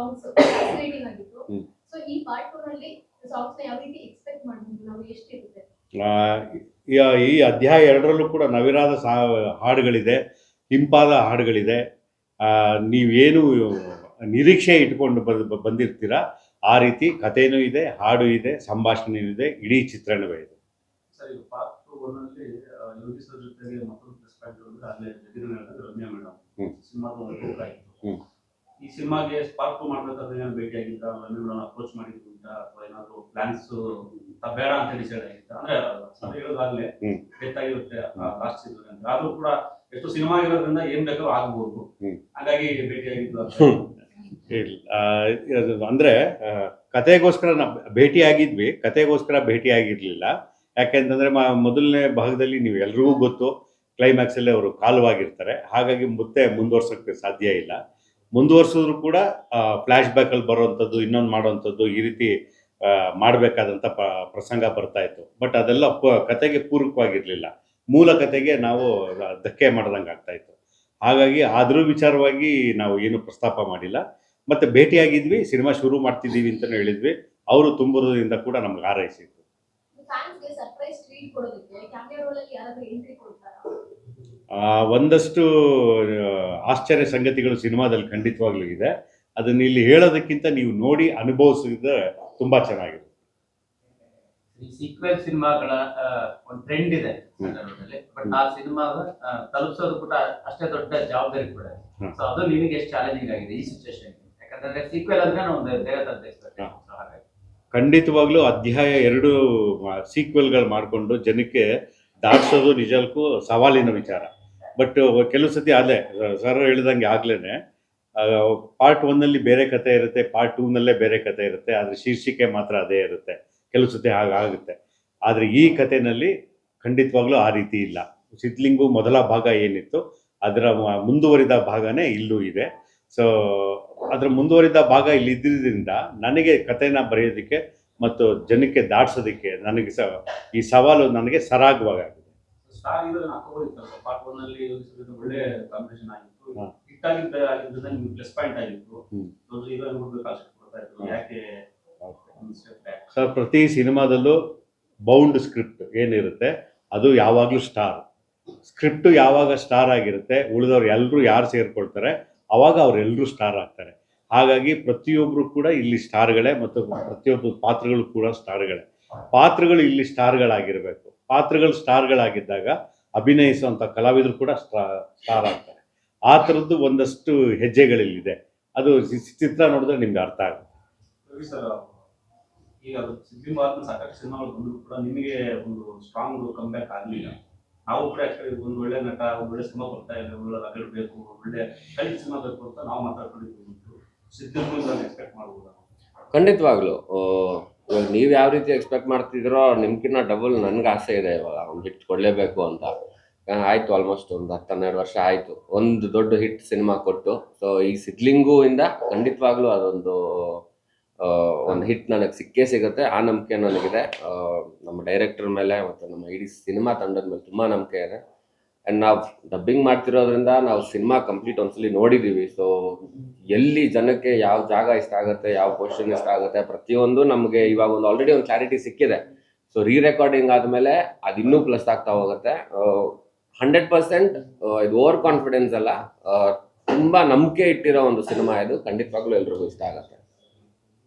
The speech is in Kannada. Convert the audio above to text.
ಸಾಂಗ್ಸ್ ಫ್ಯಾಸಿನೇಟಿಂಗ್ ಆಗಿತ್ತು. ಸೊ ಈ ಪಾರ್ಟ್ ಟೂ ನಲ್ಲಿ ಸಾಂಗ್ಸ್ನ ಯಾವ ರೀತಿ ಎಕ್ಸ್ಪೆಕ್ಟ್ ಮಾಡ್ಬೋದು? ನಾವು ಎಷ್ಟಿರುತ್ತೆ? ಆ, ಈ- ಈ ಅಧ್ಯಾಯ ಎರಡರಲ್ಲೂ ಕೂಡ ನವಿರಾದ ಸಾ ಹಾಡುಗಳಿದೆ ಇಂಪಾದ ಹಾಡುಗಳಿದೆ. ನೀವೇನು ನಿರೀಕ್ಷೆ ಇಟ್ಕೊಂಡು ಬಂದು ಬಂದಿರ್ತೀರ? ಆ ರೀತಿ ಕಥೆನೂ ಇದೆ ಹಾಡು ಇದೆ ಸಂಭಾಷಣೆ ಇದೆ ಇಡೀ ಚಿತ್ರಣವೇ ಇದೆ. ಜೊತೆಗೆ ಈ ಸಿನಿಮಾಗೆ ಸ್ಪಾರ್ಕ್ ಮಾಡ್ಬೇಕಾದ್ರೆ ಏನಾದ್ರು ಭೇಟಿ ಆಗಿದ್ದ ರಮ್ಯಾ ಮೇಡಮ್ ಅಪ್ರೋಚ್ ಮಾಡಿದ್ರು ಅಂತ ಅಥವಾ ಏನಾದ್ರು ಪ್ಲಾನ್ಸ್ ಬೇಡ ಅಂತ ಡಿಸೈಡ್ ಆಗಿತ್ತ? ಅಂದ್ರೆ ಸರ್ ಹೇಳೋದಾಗ್ಲೇ ಆಗಿರುತ್ತೆ ಲಾಸ್ಟ್ ಸೀಸನ್ ಅಂತ. ಆದ್ರೂ ಕೂಡ ಎಷ್ಟು ಸಿನಿಮಾ ಇರೋದ್ರಿಂದ ಏನ್ ಬೇಕಾದ್ರೂ ಆಗ್ಬೋದು. ಹಾಗಾಗಿ ಭೇಟಿ ಆಗಿದ್ದು ಅಂತ. ಹ್ಮ್. ಇಲ್ಲ ಆ, ಇದು ಅಂದ್ರೆ ಕತೆಗೋಸ್ಕರ ನಾವು ಭೇಟಿ ಆಗಿದ್ವಿ ಕತೆಗೋಸ್ಕರ ಭೇಟಿ ಆಗಿರ್ಲಿಲ್ಲ ಯಾಕೆಂತಂದ್ರೆ ಮೊದಲನೇ ಭಾಗದಲ್ಲಿ ನೀವು ಎಲ್ರಿಗೂ ಗೊತ್ತು ಕ್ಲೈಮ್ಯಾಕ್ಸ್ ಅಲ್ಲಿ ಅವರು ಕಾಲುವಾಗಿರ್ತಾರೆ. ಹಾಗಾಗಿ ಮತ್ತೆ ಮುಂದುವರ್ಸೋಕ್ಕೆ ಸಾಧ್ಯ ಇಲ್ಲ. ಮುಂದುವರ್ಸಿದ್ರು ಕೂಡ ಫ್ಲಾಶ್ ಬ್ಯಾಕ್ ಅಲ್ಲಿ ಬರುವಂಥದ್ದು ಇನ್ನೊಂದು ಮಾಡುವಂಥದ್ದು ಈ ರೀತಿ ಮಾಡಬೇಕಾದಂಥ ಪ್ರಸಂಗ ಬರ್ತಾ ಇತ್ತು. ಬಟ್ ಅದೆಲ್ಲ ಕತೆಗೆ ಪೂರಕವಾಗಿರ್ಲಿಲ್ಲ. ಮೂಲ ಕತೆಗೆ ನಾವು ಧಕ್ಕೆ ಮಾಡ್ದಂಗೆ ಆಗ್ತಾ ಇತ್ತು. ಹಾಗಾಗಿ ಅದ್ರ ವಿಚಾರವಾಗಿ ನಾವು ಏನು ಪ್ರಸ್ತಾಪ ಮಾಡಿಲ್ಲ. ಮತ್ತೆ ಭೇಟಿಯಾಗಿದ್ವಿ, ಸಿನಿಮಾ ಶುರು ಮಾಡ್ತಿದ್ದೀವಿ ಅಂತಲೂ ಹೇಳಿದ್ವಿ. ಅವರು ತುಂಬಿರೋದ್ರಿಂದ ಕೂಡ ನಮ್ಗೆ ಹಾರೈಸಿದ್ರು. ಒಂದಷ್ಟು ಆಶ್ಚರ್ಯ ಸಂಗತಿಗಳು ಸಿನಿಮಾದಲ್ಲಿ ಖಂಡಿತವಾಗ್ಲೂ ಇದೆ. ಅದನ್ನ ಇಲ್ಲಿ ಹೇಳೋದಕ್ಕಿಂತ ನೀವು ನೋಡಿ ಅನುಭವಿಸಿದ್ರೆ ತುಂಬಾ ಚೆನ್ನಾಗಿದೆ. ಸೀಕ್ವೆಲ್ ಸಿನಿಮಾಗಳ ಒಂದು ಟ್ರೆಂಡ್ ಇದೆ. ಬಟ್ ಆ ಸಿನಿಮಾ ತಲುಪಿಸೋದು ಕೂಡ ಅಷ್ಟೇ ದೊಡ್ಡ ಜವಾಬ್ದಾರಿ ಕೂಡ. ಸೊ ಅದು ನಿಮಗೆ ಎಷ್ಟು ಚಾಲೆಂಜಿಂಗ್ ಆಗಿದೆ ಈ ಸಿಚುವೇಶನ್ ಯಾಕಂದ್ರೆ ಸೀಕ್ವೆಲ್ ಅಂದ್ರೆ ಒಂದು ಬೇರೆ ತರದ. ಖಂಡಿತವಾಗ್ಲೂ ಅಧ್ಯಾಯ ಎರಡು ಸೀಕ್ವೆಲ್ಗಳು ಮಾಡಿಕೊಂಡು ಜನಕ್ಕೆ ದಾಟಿಸೋದು ನಿಜಕ್ಕೂ ಸವಾಲಿನ ವಿಚಾರ. ಬಟ್ ಕೆಲವು ಸತಿ ಅದೇ ಸರ್ ಹೇಳಿದಂಗೆ ಆಗ್ಲೇನೆ ಪಾರ್ಟ್ ಒನ್ನಲ್ಲಿ ಬೇರೆ ಕತೆ ಇರುತ್ತೆ ಪಾರ್ಟ್ ಟೂನಲ್ಲೇ ಬೇರೆ ಕತೆ ಇರುತ್ತೆ, ಆದರೆ ಶೀರ್ಷಿಕೆ ಮಾತ್ರ ಅದೇ ಇರುತ್ತೆ. ಕೆಲವು ಸತಿ ಹಾಗಾಗುತ್ತೆ ಆದರೆ ಈ ಕಥೆನಲ್ಲಿ ಖಂಡಿತವಾಗ್ಲೂ ಆ ರೀತಿ ಇಲ್ಲ. ಸಿದ್ಲಿಂಗು ಮೊದಲ ಭಾಗ ಏನಿತ್ತು, ಅದರ ಮುಂದುವರಿದ ಭಾಗನೇ ಇಲ್ಲೂ ಇದೆ. ಸೊ ಅದರ ಮುಂದುವರಿದ ಭಾಗ ಇಲ್ಲಿ ಇದ್ದಿದ್ದರಿಂದ ನನಗೆ ಕಥೆನ ಬರೆಯೋದಕ್ಕೆ ಮತ್ತು ಜನಕ್ಕೆ ದಾಟ್ಸೋದಕ್ಕೆ ನನಗೆ ಸ, ಈ ಸವಾಲು ನನಗೆ ಸರಾಗವಾಗಿದೆ ಸ್ಟಾರ್ ಹೀರೋನ ಹಾಕೋದಿತ್ತಲ್ಲ ಪಾರ್ಟ್ ಒನ್ ಅಲ್ಲಿ ಒಳ್ಳೆ ಕಾಂಬಿನೇಷನ್ ಆಗಿತ್ತು. ಹಾ. ಹಿಟ್ ಆಗಿದ್ದ ಆಗಿದ್ದರಿಂದ ನಿಮ್ಗೆ ಪ್ಲಸ್ ಪಾಯಿಂಟ್ ಆಗಿತ್ತು. ದೊಡ್ಡ ಹೀರೋಯಿನ್ ಹುಡುಗ ಕೊಡ್ತಾ ಇದ್ರು. ಯಾಕೆ ಸರ್ ಪ್ರತಿ ಸಿನಿಮಾದಲ್ಲೂ ಬೌಂಡ್ ಸ್ಕ್ರಿಪ್ಟ್ ಏನಿರುತ್ತೆ ಅದು ಯಾವಾಗಲೂ ಸ್ಟಾರ್ ಸ್ಕ್ರಿಪ್ಟ್ ಯಾವಾಗ ಸ್ಟಾರ್ ಆಗಿರುತ್ತೆ ಉಳಿದವ್ರು ಎಲ್ಲರೂ ಯಾರು ಸೇರ್ಕೊಳ್ತಾರೆ ಅವಾಗ ಅವರೆಲ್ಲರೂ ಸ್ಟಾರ್ ಆಗ್ತಾರೆ. ಹಾಗಾಗಿ ಪ್ರತಿಯೊಬ್ಬರು ಕೂಡ ಇಲ್ಲಿ ಸ್ಟಾರ್ಗಳೇ ಮತ್ತು ಪ್ರತಿಯೊಬ್ಬ ಪಾತ್ರಗಳು ಕೂಡ ಸ್ಟಾರ್ಗಳೇ ಪಾತ್ರಗಳು ಇಲ್ಲಿ ಸ್ಟಾರ್ಗಳಾಗಿರಬೇಕು ಪಾತ್ರಗಳು ಸ್ಟಾರ್ಗಳಾಗಿದ್ದಾಗ ಅಭಿನಯಿಸುವಂಥ ಕಲಾವಿದರು ಕೂಡ ಸ್ಟಾರ್ ಆಗ್ತಾರೆ. ಆ ಥರದ್ದು ಒಂದಷ್ಟು ಹೆಜ್ಜೆಗಳಲ್ಲಿದೆ. ಅದು ಚಿತ್ರ ನೋಡಿದ್ರೆ ನಿಮ್ಗೆ ಅರ್ಥ ಆಗುತ್ತೆ. ಈಗ ಅದು ಆದ್ಮೇಲೆ ಸಾಕಷ್ಟು ಸಿನಿಮಾಗಳು ಬಂದ್ರು ಕೂಡ ನಿಮಗೆ ಒಂದು ಸ್ಟ್ರಾಂಗ್ ಕಂಬ್ಯಾಕ್ ಆಗಲಿಲ್ಲ. ನಾವು ಕೂಡ ಆಕ್ಚುಲಿ ಒಂದು ಒಳ್ಳೆ ನಟ ಒಂದು ಒಳ್ಳೆ ಸಿನಿಮಾ ಬರ್ತಾ ಇದೆ ಒಳ್ಳೆ ಬೇಕು ಒಳ್ಳೆ ಕಲಿ ಸಿನಿಮಾ ಬೇಕು ಅಂತ ನಾವು ಮಾತಾಡ್ಕೊಂಡಿದ್ವಿ. ಸಿದ್ಲಿಂಗ್ ಎಕ್ಸ್ಪೆಕ್ಟ್ ಮಾಡ್ಬೋದಾ? ಖಂಡಿತವಾಗ್ಲು ಇವಾಗ ನೀವು ಯಾವ ರೀತಿ ಎಕ್ಸ್ಪೆಕ್ಟ್ ಮಾಡ್ತಿದ್ರೋ ನಿಮ್ಗಿನ್ನ ಡಬಲ್ ನನ್ಗೆ ಆಸೆ ಇದೆ ಇವಾಗ. ಒಂದು ಹಿಟ್ ಕೊಡಲೇಬೇಕು ಅಂತ ಆಯಿತು ಆಲ್ಮೋಸ್ಟ್ ಒಂದು ಹತ್ತು ಹನ್ನೆರಡು ವರ್ಷ ಆಯಿತು. ಒಂದು ದೊಡ್ಡ ಹಿಟ್ ಸಿನಿಮಾ ಕೊಟ್ಟು. ಸೊ ಈ ಸಿದ್ಲಿಂಗು ಇಂದ ಖಂಡಿತವಾಗ್ಲೂ ಅದೊಂದು ಒಂದು ಹಿಟ್ ನನಗೆ ಸಿಕ್ಕೇ ಸಿಗುತ್ತೆ. ಆ ನಂಬಿಕೆ ನನಗಿದೆ. ನಮ್ಮ ಡೈರೆಕ್ಟರ್ ಮೇಲೆ ಮತ್ತು ನಮ್ಮ ಇಡೀ ಸಿನಿಮಾ ತಂಡದ ಮೇಲೆ ತುಂಬ ನಂಬಿಕೆ ಇದೆ. ಆ್ಯಂಡ್ ನಾವು ಡಬ್ಬಿಂಗ್ ಮಾಡ್ತಿರೋದ್ರಿಂದ ನಾವು ಸಿನಿಮಾ ಕಂಪ್ಲೀಟ್ ಒಂದ್ಸಲಿ ನೋಡಿದ್ದೀವಿ ಸೊ ಎಲ್ಲಿ ಜನಕ್ಕೆ ಯಾವ ಜಾಗ ಇಷ್ಟ ಆಗುತ್ತೆ, ಯಾವ ಪೊಸಿಷನ್ ಇಷ್ಟ ಆಗುತ್ತೆ, ಪ್ರತಿಯೊಂದು ನಮಗೆ ಇವಾಗ ಒಂದು ಆಲ್ರೆಡಿ ಒಂದು ಕ್ಲಾರಿಟಿ ಸಿಕ್ಕಿದೆ. ಸೊ ರೀ ರೆಕಾರ್ಡಿಂಗ್ ಆದಮೇಲೆ ಅದು ಇನ್ನೂ ಪ್ಲಸ್ ಆಗ್ತಾ ಹೋಗುತ್ತೆ. ಹಂಡ್ರೆಡ್ ಪರ್ಸೆಂಟ್ ಇದು ಓವರ್ ಕಾನ್ಫಿಡೆನ್ಸ್ ಅಲ್ಲ. ತುಂಬಾ ನಂಬಿಕೆ ಇಟ್ಟಿರೋ ಒಂದು ಸಿನಿಮಾ ಇದು. ಖಂಡಿತವಾಗ್ಲೂ ಎಲ್ರಿಗೂ ಇಷ್ಟ ಆಗುತ್ತೆ.